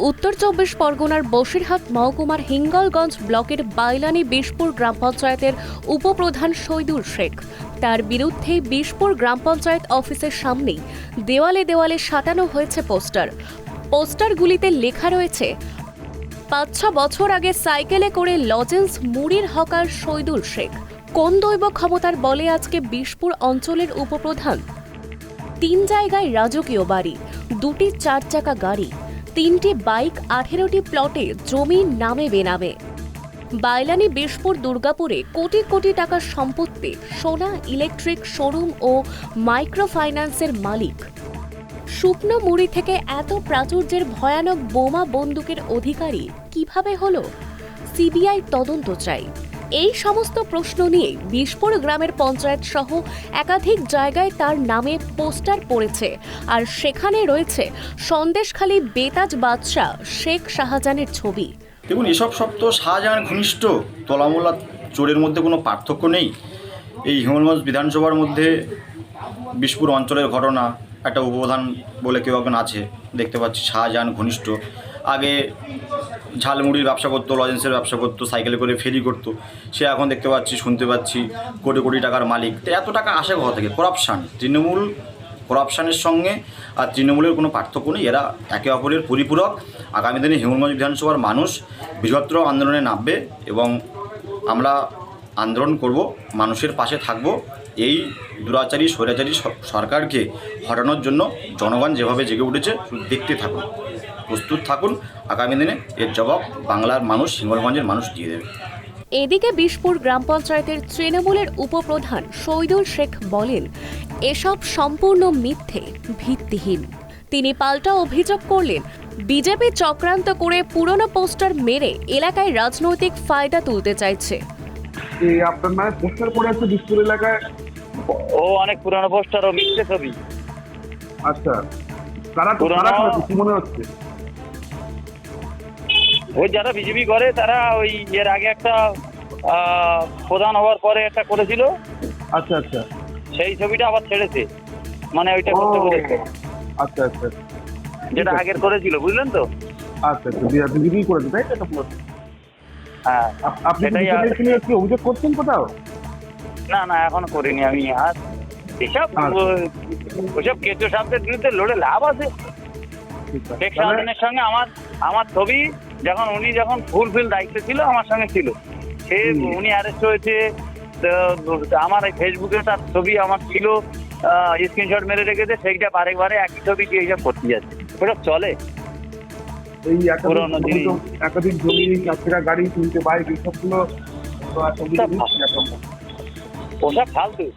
উত্তর চব্বিশ পরগনার বসিরহাট মহকুমার হিঙ্গলগঞ্জ ব্লকের বাইলানি বিশপুর গ্রাম পঞ্চায়েতের উপপ্রধান শহীদুল শেখ। তার বিরুদ্ধে বিশপুর গ্রাম পঞ্চায়েত অফিসের সামনেই দেওয়ালে দেওয়ালে সাঁটানো হয়েছে পোস্টার। পোস্টারগুলিতে লেখা রয়েছে, পাঁচ ছ বছর আগে সাইকেলে করে লজেন্স মুড়ির হকার শহীদুল শেখ। কোন দৈব ক্ষমতার বলে আজকে বিশপুর অঞ্চলের উপপ্রধান? তিন জায়গায় রাজকীয় বাড়ি, দুটি চার চাকা গাড়ি তিনটি বাইক আঠেরোটি প্লটে জমি নামে বেনামে। বাইলানি বিশপুর দুর্গাপুরে কোটি কোটি টাকার সম্পত্তি, সোনা ইলেকট্রিক শোরুম ও মাইক্রো ফাইন্যান্সের মালিক। শুকনো মুড়ি থেকে এত প্রাচুর্যের ভয়ানক বোমা বন্দুকের অধিকারী কীভাবে হলো? সিবিআই তদন্ত চাই। এই সমস্ত প্রশ্ন নিয়ে বিশপুর গ্রামের পঞ্চায়েত সহ একাধিক জায়গায় তার নামে পোস্টার পড়েছে। আর সেখানে রয়েছে সন্দেশখালী বেতাজ বাদশাহ শেখ শাহজাহানের ছবি। দেখুন, এসব সব তো শাহজাহান ঘনিষ্ঠ। তলামোলা চোরের মধ্যে কোনো পার্থক্য নেই। এই হিমলগঞ্জ বিধানসভার মধ্যে বিশপুর অঞ্চলের ঘটনা, একটা উপপ্রধান বলে কেউ একজন আছে, দেখতে পাচ্ছি, শাহজাহান ঘনিষ্ঠ। আগে ঝালমুড়ির ব্যবসা করতো, লজেন্সের ব্যবসা করতো, সাইকেলে করে ফেরি করতো। সে এখন দেখতে পাচ্ছি, শুনতে পাচ্ছি, কোটি কোটি টাকার মালিক। তো এত টাকা আসে কোথা থেকে? করাপশান। তৃণমূল করাপশানের সঙ্গে আর তৃণমূলের কোনো পার্থক্য নেই। এরা একে অপরের পরিপূরক। আগামী দিনে হিমলগঞ্জ বিধানসভার মানুষ বৃহত্তর আন্দোলনে নামবে এবং আমরা আন্দোলন করব, মানুষের পাশে থাকব। এই দুরাচারী, স্বৈরাচারী সরকারকে হটানোর জন্য জনগণ যেভাবে জেগে উঠেছে দেখতে থাকুন। প্রস্তুত থাকুন। আগামী দিনে এর জবাব বাংলার মানুষ হিঙ্গলগঞ্জের মানুষ দিয়ে দেবে। এদিকে বিশপুর গ্রাম পঞ্চায়েতের তৃণমূলের উপপ্রধান শহীদুল শেখ বলেন এসব সম্পূর্ণ মিথ্যে ভিত্তিহীন। তিনি পাল্টা অভিযোগ করলেন বিজেপি চক্রান্ত করে পুরনো পোস্টার মেরে এলাকায় রাজনৈতিক ফায়দা তুলতে চাইছে। আপনার পোস্টার পড়ে আছে বিশপুর এলাকায়? ও অনেক পুরনো পোস্টার ও মিথ্যে ছবি। আচ্ছা। কারা পুরনো- কি মনে হচ্ছে। ওই যারা বিজেপি করে তারা ওই এর আগে একটা প্রধান হওয়ার পরে একটা করেছিল। আচ্ছা আচ্ছা। সেই ছবিটা আবার ছেড়েছে। মানে ওইটা করতে বলেছে আচ্ছা আচ্ছা। যেটা আগের করেছিল বুঝলেন তো? আচ্ছা আচ্ছা। বিজেপি করেছে তাই তো? হ্যাঁ। আপনি কি অভিযোগ করছেন কোথাও? না না এখনও করিনি আমি। আর এসব আচ্ছা। ও- ওসব কেঁচো সাপদের বিরুদ্ধে লড়ে লাভ আছে। শেখ শাহজাহানের সঙ্গে আমার আমার ছবি যখন উনি যখন ফুলফিল দায়িত্বে ছিল আমার সঙ্গে ছিল। সে উনি অ্যারেস্ট হয়েছে আমার এই ফেসবুকে তার ছবি আমার ছিল স্ক্রিনশট মেরে রেখেছে সেইটা বারে বারে একই ছবি দিয়ে এইসব করতে যাচ্ছে। ওটা চলে? এই একাধিক। জমি- চার গাড়ি বাইক এইসবগুলো। ওসব ফালতু।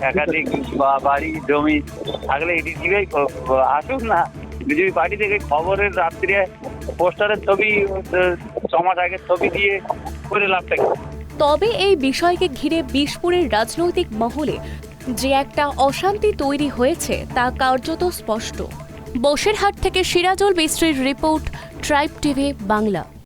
একাধিক বাড়ি জমি থাকলে এটি দিবেই আসুক না। বিজেপি পার্টি থেকে খবরের রাত্রে পোস্টারের ছবি সমাজ আগের ছবি দিয়ে করে লাভটা তবে এই বিষয়কে ঘিরে বিশপুরের রাজনৈতিক মহলে যে একটা অশান্তি তৈরি হয়েছে, তা কার্যত স্পষ্ট। বসেরহাট থেকে সিরাজুল মিস্ত্রির রিপোর্ট ট্রাইব টিভি বাংলা।